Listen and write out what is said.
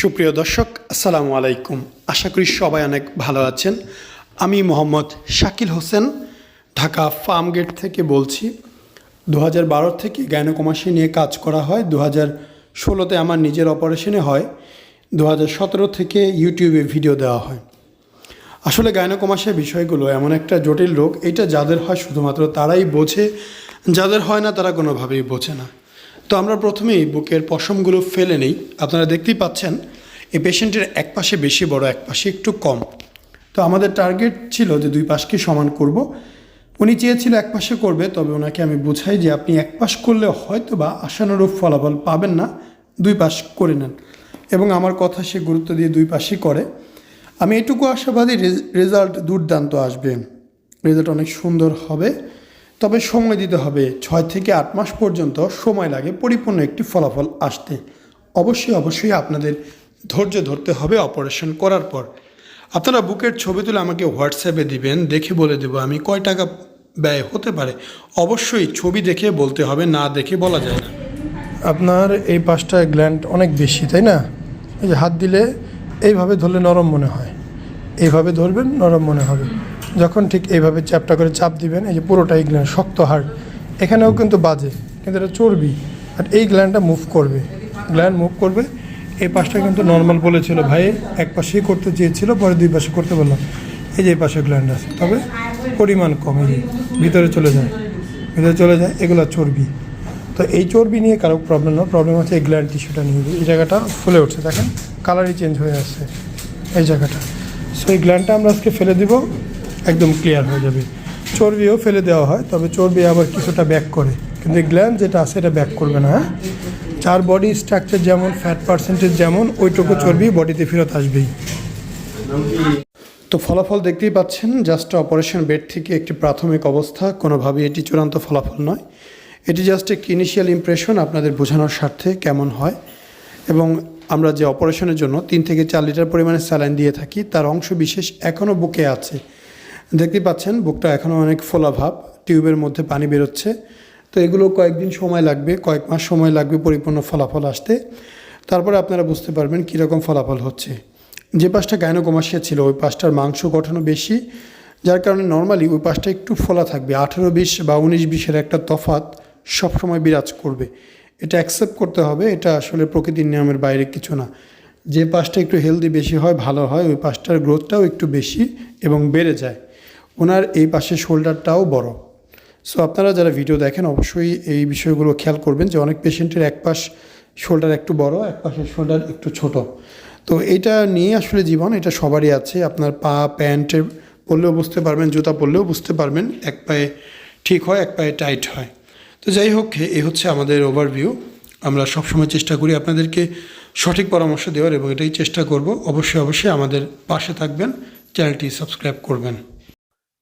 সুপ্রিয় দর্শক, আসসালামু আলাইকুম। আশা করি সবাই অনেক ভালো আছেন। আমি মোহাম্মদ শাকিল হোসেন, ঢাকা ফার্ম গেট থেকে বলছি। দু হাজার বারো থেকে গাইনোকমাসি নিয়ে কাজ করা হয়। দু হাজার ষোলোতে আমার নিজের অপারেশনে হয়। দু হাজার সতেরো থেকে ইউটিউবে ভিডিও দেওয়া হয়। আসলে গাইনোকমাসের বিষয়গুলো এমন একটা জটিল রোগ। এটা যাদের হয় শুধুমাত্র তারাই বোঝে। যাদের হয় না, তারা কোনোভাবেই বোঝে না। তো আমরা প্রথমেই বুকের পশমগুলো ফেলে নেই। আপনারা দেখতেই পাচ্ছেন এই পেশেন্টের এক পাশে বেশি, বড় এক পাশে একটু কম। তো আমাদের টার্গেট ছিল যে দুই পাশকে সমান করব। উনি চেয়েছিল এক পাশে করবে, তবে ওনাকে আমি বুঝাই যে আপনি এক পাশ করলে হয়তো বা আশানুরূপ ফলাফল পাবেন না, দুই পাশ করে নেন। এবং আমার কথা সে গুরুত্ব দিয়ে দুই পাশই করে। আমি এটুকু আশাবাদী রেজ- রেজাল্ট দুর্দান্ত আসবে। রেজাল্ট অনেক সুন্দর হবে। তবে সময় দিতে হবে। ছয় থেকে আট মাস পর্যন্ত সময় লাগে পরিপূর্ণ একটি ফলাফল আসতে। অবশ্যই অবশ্যই আপনাদের ধৈর্য ধরতে হবে অপারেশন করার পর। আপনারা বুকের ছবি তুলে আমাকে হোয়াটসঅ্যাপে দিবেন, দেখে বলে দেবো আমি কয় টাকা ব্যয় হতে পারে। অবশ্যই ছবি দেখে বলতে হবে, না দেখে বলা যায় না। আপনার এই পাঁচটা গ্ল্যান্ড অনেক বেশি, তাই না? এই যে হাত দিলে এইভাবে ধরলে নরম মনে হয়। এইভাবে ধরবেন, নরম মনে হবে। যখন ঠিক এইভাবে চ্যাপটা করে চাপ দিবেন, এই যে পুরোটাই গ্ল্যান্ড শক্ত হাড়, এখানেও কিন্তু বাজে, কিন্তু এটা চর্বি, আর এই গ্ল্যান্ডটা মুভ করবে। গ্ল্যান্ড মুভ করবে, এই পাশটা কিন্তু নর্মাল বলেছিল ভাই, এক পাশেই করতে চেয়েছিল, পরে দুই পাশে করতে বললাম এই যে এই পাশে গ্ল্যান্ড আছে, তবে পরিমাণ কম, এই ভিতরে চলে যায়, ভিতরে চলে যায়, এগুলো চর্বি। তো এই চর্বি নিয়ে কারও প্রবলেম না প্রবলেম হচ্ছে এই গ্ল্যান্ড টিস্যুটা নিয়ে, এই জায়গাটা ফুলে উঠছে, দেখেন কালারই চেঞ্জ হয়ে আসছে, এই জায়গাটা। সো এই গ্ল্যান্ডটা আমরা আজকে ফেলে দিব একদম ক্লিয়ার হয়ে যাবে। চর্বিও ফেলে দেওয়া হয়, তবে চর্বি আবার কিছুটা ব্যাক করে। কিন্তু গ্ল্যান্ড যেটা আছে, এটা ব্যাক করবে না হ্যাঁ? যার বডি স্ট্রাকচার যেমন ফ্যাট পার্সেন্টেজ যেমন, ওইটুকু চর্বি বডিতে ফেরত আসবেই। তো ফলাফল দেখতেই পাচ্ছেন জাস্ট অপারেশন বেড থেকে একটি প্রাথমিক অবস্থা, কোনোভাবেই এটি চূড়ান্ত ফলাফল নয়। এটি জাস্ট একটি ইনিশিয়াল ইমপ্রেশন আপনাদের বোঝানোর স্বার্থে কেমন হয়। এবং আমরা যে অপারেশনের জন্য তিন থেকে চার লিটার পরিমাণে স্যালাইন দিয়ে থাকি, তার অংশ বিশেষ এখনও বুকে আছে। দেখতেই পাচ্ছেন, বুকটা এখনও অনেক ফোলাভাব টিউবের মধ্যে পানি বেরোচ্ছে। তো এগুলো কয়েকদিন সময় লাগবে, কয়েক মাস সময় লাগবে পরিপূর্ণ ফলাফল আসতে। তারপরে আপনারা বুঝতে পারবেন কীরকম ফলাফল হচ্ছে। যে পাশটা গাইনোকমাসিয়া ছিল, ওই পাশটার মাংস গঠনও বেশি, যার কারণে নর্মালি ওই পাশটা একটু ফোলা থাকবে। আঠেরো বিশ বা উনিশ বিশের একটা তফাত সবসময় বিরাজ করবে। এটা অ্যাকসেপ্ট করতে হবে, এটা আসলে প্রকৃতির নিয়মের বাইরে কিছু না। যে পাশটা একটু হেলদি বেশি হয়, ভালো হয়, ওই পাশটার গ্রোথটাও একটু বেশি এবং বেড়ে যায়। ওনার এই পাশে শোল্ডারটাও বড়। সো আপনারা যারা ভিডিও দেখেন, অবশ্যই এই বিষয়গুলো খেয়াল করবেন যে অনেক পেশেন্টের এক পাশ শোল্ডার একটু বড়, এক পাশের শোল্ডার একটু ছোট। তো এটা নিয়ে আসলে জীবন, এটা সবারই আছে। আপনার পা, প্যান্টে, পরলেও বুঝতে পারবেন, জুতা পরলেও বুঝতে পারবেন, এক পায়ে ঠিক হয়, এক পায়ে টাইট হয়। তো যাই হোক এই হচ্ছে আমাদের ওভারভিউ আমরা সবসময় চেষ্টা করি আপনাদেরকে সঠিক পরামর্শ দেওয়ার এবং এটাই চেষ্টা করব। অবশ্যই অবশ্যই আমাদের পাশে থাকবেন, চ্যানেলটি সাবস্ক্রাইব করবেন।